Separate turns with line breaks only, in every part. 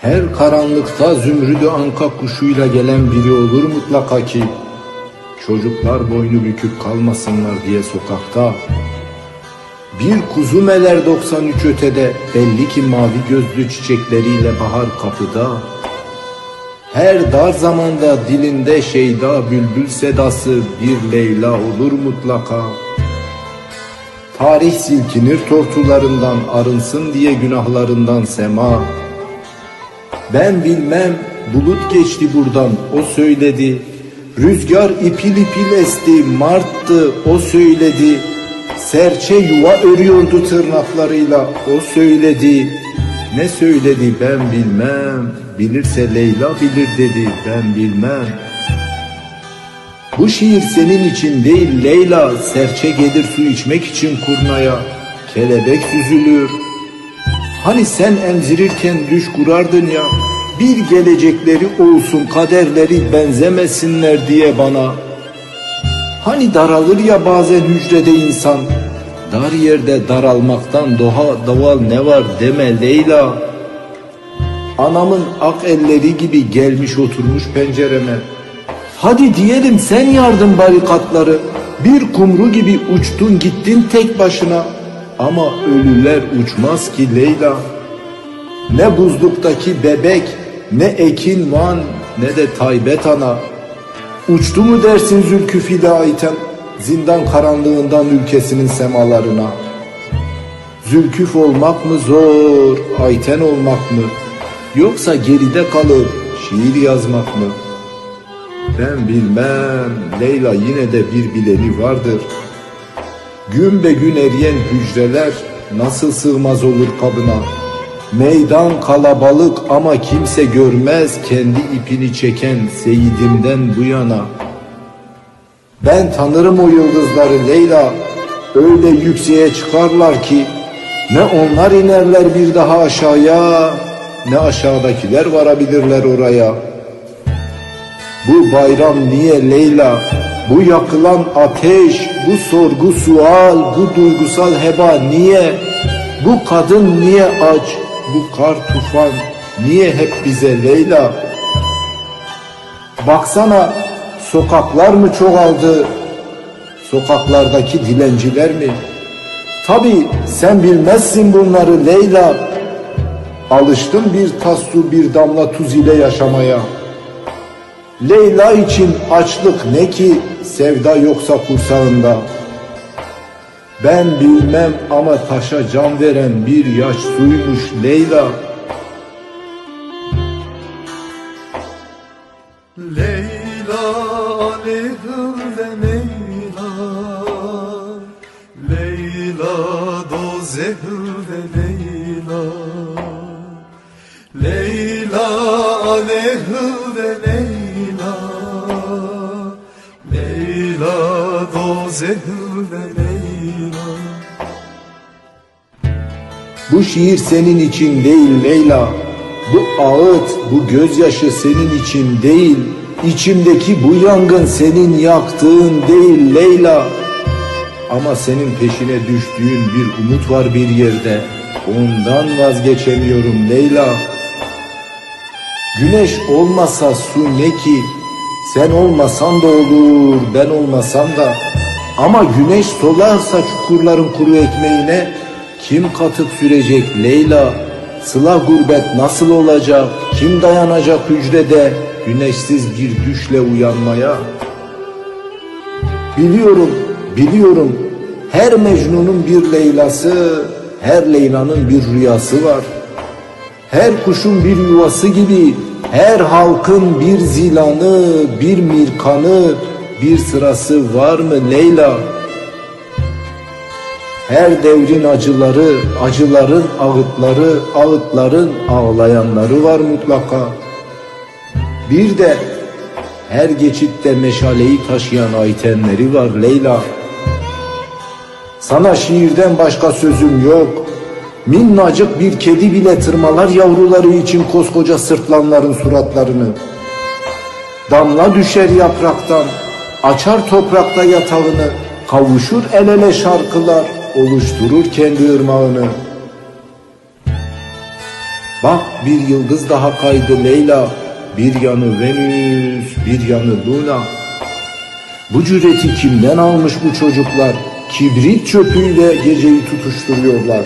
Her karanlıkta zümrüdü anka kuşuyla gelen biri olur mutlaka ki Çocuklar boynu büküp kalmasınlar diye sokakta. Bir kuzu meler 93 ötede belli ki mavi gözlü çiçekleriyle bahar kapıda. Her dar zamanda dilinde şeyda bülbül sedası bir Leyla olur mutlaka. Tarih silkinir tortularından arınsın diye günahlarından sema ben bilmem bulut geçti buradan o söyledi. Rüzgar ipil ipil esti marttı o söyledi. Serçe yuva örüyordu tırnaklarıyla o söyledi. Ne söyledi ben bilmem. Bilirse Leyla bilir dedi ben bilmem. Bu şiir senin için değil Leyla. Serçe gelir su içmek için kurnaya. Kelebek süzülür. Hani sen emzirirken düş kurardın ya Bir gelecekleri olsun kaderleri benzemesinler diye bana. Hani daralır ya bazen hücrede insan Dar yerde daralmaktan doğa doğal ne var deme Leyla. Anamın ak elleri gibi gelmiş oturmuş pencereme. Hadi diyelim sen yardın barikatları Bir kumru gibi uçtun gittin tek başına Ama ölüler uçmaz ki Leyla. Ne buzluktaki bebek Ne Ekin Van Ne de Taybet Ana. Uçtu mu dersin Zülkü Fida item Zindan karanlığından ülkesinin semalarına? Zülküf olmak mı zor Ayten olmak mı? Yoksa geride kalıp şiir yazmak mı? Ben bilmem Leyla yine de bir bileni vardır. Gün be gün eriyen hücreler nasıl sığmaz olur kabına. Meydan kalabalık ama kimse görmez kendi ipini çeken seyidimden bu yana. Ben tanırım o yıldızları Leyla. Öyle yükseğe çıkarlar ki ne onlar inerler bir daha aşağıya ne aşağıdakiler varabilirler oraya.'' Bu bayram niye Leyla? Bu yakılan ateş, bu sorgu sual, bu duygusal heba niye? Bu kadın niye aç, bu kar tufan niye hep bize Leyla? Baksana sokaklar mı çoğaldı? Sokaklardaki dilenciler mi? Tabi sen bilmezsin bunları Leyla. Alıştım bir tas su bir damla tuz ile yaşamaya.'' Leyla için açlık ne ki sevda yoksa kursağında. Ben bilmem ama taşa can veren bir yaş suymuş Leyla.
Leyla aleyhinde Leyla Leyla do zehirde Leyla Leyla aleyhinde Leyla
Bu şiir senin için değil Leyla. Bu ağıt, bu gözyaşı senin için değil. İçimdeki bu yangın senin yaktığın değil Leyla. Ama senin peşine düştüğün bir umut var bir yerde. Ondan vazgeçemiyorum Leyla. Güneş olmasa su ne ki? Sen olmasan da olur, ben olmasam da. Ama güneş solarsa çukurların kuru ekmeğine kim katıp sürecek Leyla? Sıla gurbet nasıl olacak? Kim dayanacak hücrede güneşsiz bir düşle uyanmaya? Biliyorum, biliyorum. Her Mecnun'un bir Leyla'sı, her Leyla'nın bir rüyası var. Her kuşun bir yuvası gibi, her halkın bir zilanı, bir mirkanı, bir sırası var mı Leyla? Her devrin acıları, acıların ağıtları, ağıtların ağlayanları var mutlaka. Bir de her geçitte meşaleyi taşıyan aytenleri var Leyla. Sana şiirden başka sözüm yok. Minnacık bir kedi bile tırmalar yavruları için koskoca sırtlanların suratlarını. Damla düşer yapraktan, açar toprakta yatağını, kavuşur el ele şarkılar, oluşturur kendi ırmağını. Bak bir yıldız daha kaydı Leyla. Bir yanı Venüs, bir yanı Luna. Bu cüreti kimden almış bu çocuklar? Kibrit çöpüyle geceyi tutuşturuyorlar.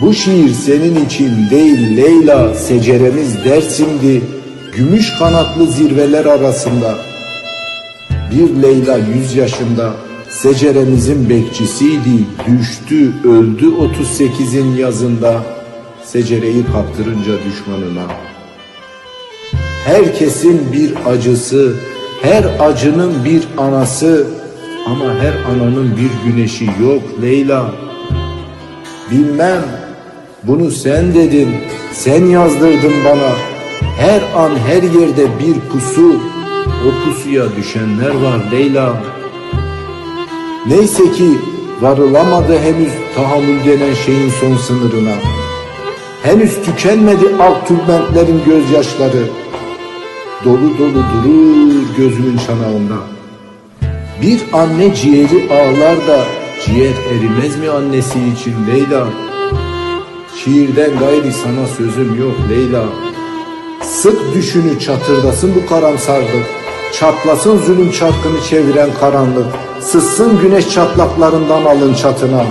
Bu şiir senin için değil Leyla, seceremiz Dersim'di. Gümüş kanatlı zirveler arasında. Bir Leyla yüz yaşında, seceremizin bekçisiydi. Düştü, öldü 38'in yazında. Secereyi kaptırınca düşmanına. Herkesin bir acısı, her acının bir anası ama her ananın bir güneşi yok Leyla. Bilmem bunu sen dedin, sen yazdırdın bana. Her an her yerde bir pusu, o pusuya düşenler var Leyla. Neyse ki varılamadı henüz tahammül denen şeyin son sınırına. Henüz tükenmedi ak tülbentlerin gözyaşları. Dolu dolu durur gözümün çanağında. Bir anne ciğeri ağlar da ciğer erimez mi annesi için Leyla? Şiirden gayri sana sözüm yok Leyla. Sık düşünü çatırdasın bu karamsarlık. Çatlasın zulüm çarkını çeviren karanlık. Sızsın güneş çatlaklarından alın çatına.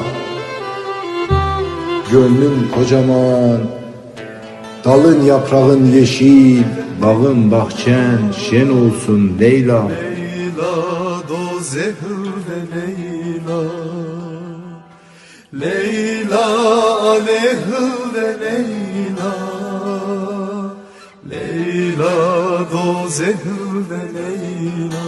Gönlüm kocaman, dalın yaprağın yeşil, bağın bahçen şen olsun Leyla.
Leyla do zehirle Leyla Leyla aleyhile Leyla Leyla do zehirle Leyla